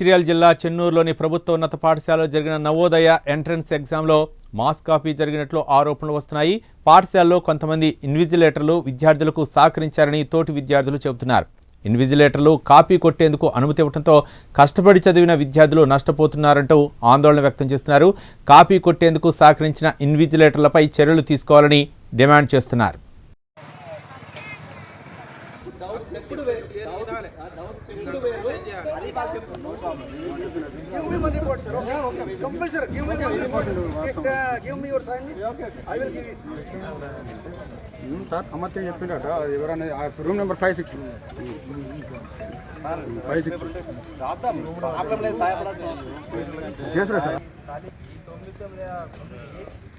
మంచిర్యాల జిల్లా చెన్నూరులోని ప్రభుత్వ ఉన్నత పాఠశాలలో జరిగిన నవోదయ ఎంట్రన్స్ ఎగ్జామ్లో మాస్ కాపీ జరిగినట్లు ఆరోపణలు వస్తున్నాయి. పాఠశాలలో కొంతమంది ఇన్విజిలేటర్లు విద్యార్థులకు సహకరించారని తోటి విద్యార్థులు చెబుతున్నారు. ఇన్విజిలేటర్లు కాపీ కొట్టేందుకు అనుమతి ఇవ్వడంతో కష్టపడి చదివిన విద్యార్థులు నష్టపోతున్నారంటూ ఆందోళన వ్యక్తం చేస్తున్నారు. కాపీ కొట్టేందుకు సహకరించిన ఇన్విజిలేటర్లపై చర్యలు తీసుకోవాలని డిమాండ్ చేస్తున్నారు. Uh, give me your sign. I will give it. Um, sir అమర్త్యం చెప్పిండట ఎవరైనా room number five six five six చేసిరా sir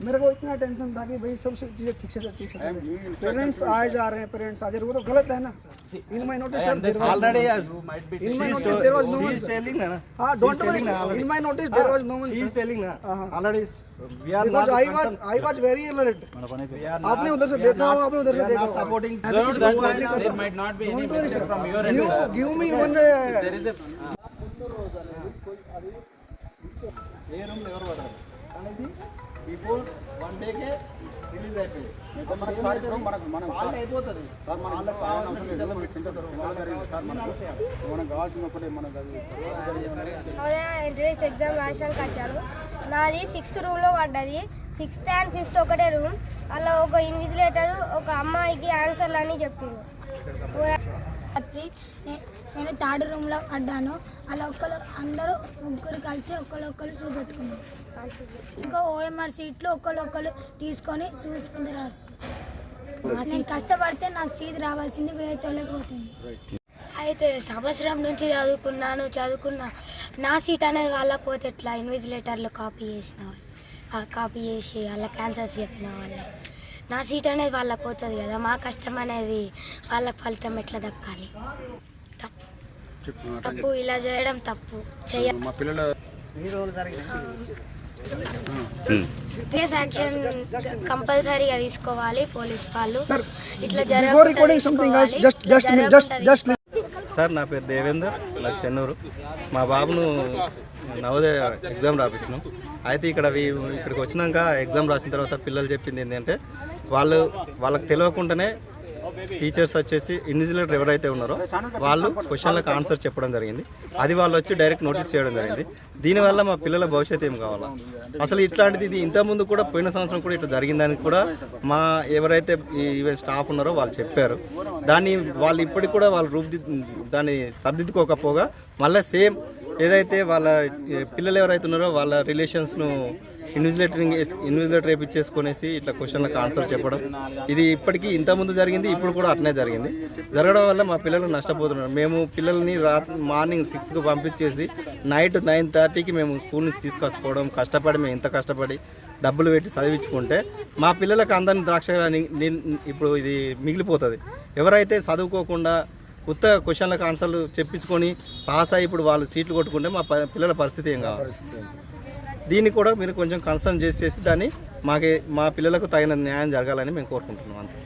sir. This is wrong, man. Wrong, This sir. center, this look, sir. This center na uh, hotspot, I sir. am Hotspot. outside only, sir. Ah, just a minute. No, sir. No. no. This center is hotspot only, sir. मेरे को इतना tension था कि भाई सब चीजें ठीक से ठीक से पेरेंट्स आए जा रहे हैं पेरेंट्स आ जा रहे हैं वो तो गलत है ना in my notice sir already in my notice there was no one she is sir. telling na ah don't worry sir. in my notice there was no one she is sir. telling na Uh-huh. already we are because not I was I was very alert आपने उधर से देखा होगा आपने उधर से देखा होगा supporting there might not be any Don't worry, sir. from your end. Give, give me one. Uh, There is a A room ఎవరు పడరు అనేది బిఫోర్ వన్ డేకే రిలీజ్ అయిపోయింది. అయిపోతుంది మనకు కావాల్సిన మనకు ఎగ్జామ్ రాసానికి వచ్చాను నాది సిక్స్త్ రూమ్లో పడ్డది. సిక్స్త్ అండ్ ఫిఫ్త్ ఒకటే రూమ్ అలా ఒక ఇన్విజిలేటర్ ఒక అమ్మాయికి ఆన్సర్లు అని నే- నేను థర్డ్ రూమ్లో పడ్డాను. అలా ఒక్కరు అందరూ ముగ్గురు కలిసి ఒకరు చూపెట్టుకున్నారు ఇంకా ఓఎంఆర్ సీట్లు ఒకరు తీసుకొని చూసుకుంటూ రాశారు నేను కష్టపడితే నాకు సీట్ రావాల్సింది వేరే తొలగిపోతుంది అయితే సంవత్సరం నుంచి చదువుకున్నాను చదువుకున్నా. నా సీట్ అనేది వాళ్ళకి పోతే ఎట్లా? ఇన్విజిలేటర్లు కాపీ చేసిన వాళ్ళు. కాపీ చేసి వాళ్ళ క్యాన్సర్స్ చెప్పిన వాళ్ళే. నా సీట్ అనేది వాళ్ళకి పోతుంది కదా మా కష్టం అనేది వాళ్ళకి ఫలితం ఎట్లా దక్కాలి? తప్పు ఇలా చేయడం తప్పు. చెయ్య మా పిల్లల కంపల్సరీగా తీసుకోవాలి పోలీస్ వాళ్ళు. ఇట్లా. సార్ నా పేరు దేవేందర్ నా చెన్నూరు. మా బాబును నవోదయ ఎగ్జామ్ రాపించినాం అయితే ఇక్కడ వీ- ఇక్కడికి వచ్చినాక ఎగ్జామ్ రాసిన తర్వాత పిల్లలు చెప్పింది ఏంటంటే వాళ్ళు వాళ్ళకి తెలియకుండానే టీచర్స్ వచ్చేసి ఇన్విజిలేటర్ ఎవరైతే ఉన్నారో వాళ్ళు క్వశ్చన్లకు ఆన్సర్ చెప్పడం జరిగింది. అది వాళ్ళు వచ్చి డైరెక్ట్ నోటీస్ చేయడం జరిగింది. దీనివల్ల మా పిల్లల భవిష్యత్తు ఏం కావాలా? అసలు ఇట్లాంటిది ఇది ఇంతకుముందు కూడా పోయిన సంవత్సరం కూడా ఇట్లా జరిగిందని కూడా మా ఎవరైతే ఈ ఈవెన్ స్టాఫ్ ఉన్నారో వాళ్ళు చెప్పారు. దాన్ని వాళ్ళు ఇప్పటికి కూడా వాళ్ళు రూపుది దాన్ని సర్దిద్దుకోకపోగా మళ్ళీ సేమ్ ఏదైతే వాళ్ళ పిల్లలు ఎవరైతే ఉన్నారో వాళ్ళ రిలేషన్స్ను ఇన్విజిలేటర్ ఇన్విజిలేటర్ వేపించేసుకునేసి ఇట్లా క్వశ్చన్లకు ఆన్సర్ చెప్పడం. ఇది ఇప్పటికీ ఇంతకుముందు జరిగింది ఇప్పుడు కూడా అట్నే జరిగింది. జరగడం వల్ల మా పిల్లలు నష్టపోతున్నారు. మేము పిల్లల్ని రాత్రి మార్నింగ్ సిక్స్కి పంపించేసి నైట్ నైన్ థర్టీకి మేము స్కూల్ నుంచి తీసుకొచ్చుకోవడం కష్టపడి మేము ఇంత కష్టపడి డబ్బులు పెట్టి చదివించుకుంటే మా పిల్లలకు అందరిని ద్రాక్ష ఇప్పుడు ఇది మిగిలిపోతుంది. ఎవరైతే చదువుకోకుండా కొత్త క్వశ్చన్లకు ఆన్సర్లు చెప్పించుకొని పాస్ అయ్యి ఇప్పుడు వాళ్ళు సీట్లు కొట్టుకుంటే మా పిల్లల పరిస్థితి ఏం కావాలి? దీన్ని కూడా మీరు కొంచెం కన్సర్న్ చేసేసి దాన్ని మాకే మా పిల్లలకు తగిన న్యాయం జరగాలని మేము కోరుకుంటున్నాం అంతే.